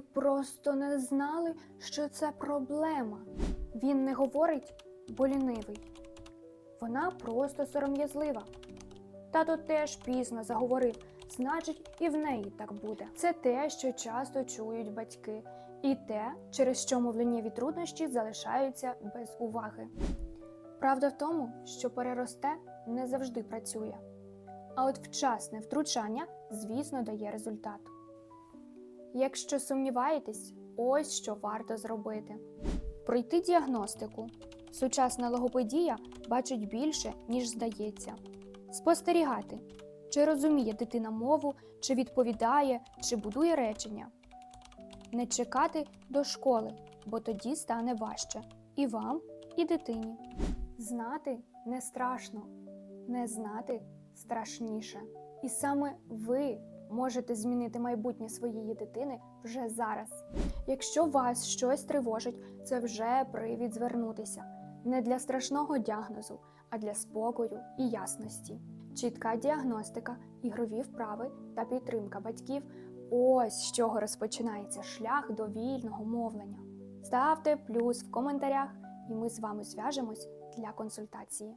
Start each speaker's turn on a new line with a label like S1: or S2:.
S1: Просто не знали, що це проблема. Він не говорить, бо лінивий. Вона просто сором'язлива. Тато теж пізно заговорив, значить, і в неї так буде. Це те, що часто чують батьки, і те, через що мовленнєві труднощі залишаються без уваги. Правда в тому, що переросте не завжди працює. А от вчасне втручання, звісно, дає результат. Якщо сумніваєтесь, ось що варто зробити: пройти діагностику. Сучасна логопедія бачить більше, ніж здається. Спостерігати, чи розуміє дитина мову, чи відповідає, чи будує речення. Не чекати до школи, бо тоді стане важче і вам, і дитині. Знати не страшно, не знати страшніше. І саме ви можете змінити майбутнє своєї дитини вже зараз. Якщо вас щось тривожить, це вже привід звернутися не для страшного діагнозу, а для спокою і ясності. Чітка діагностика, ігрові вправи та підтримка батьків ось з чого розпочинається шлях до вільного мовлення. Ставте плюс в коментарях, і ми з вами зв'яжемось для консультації.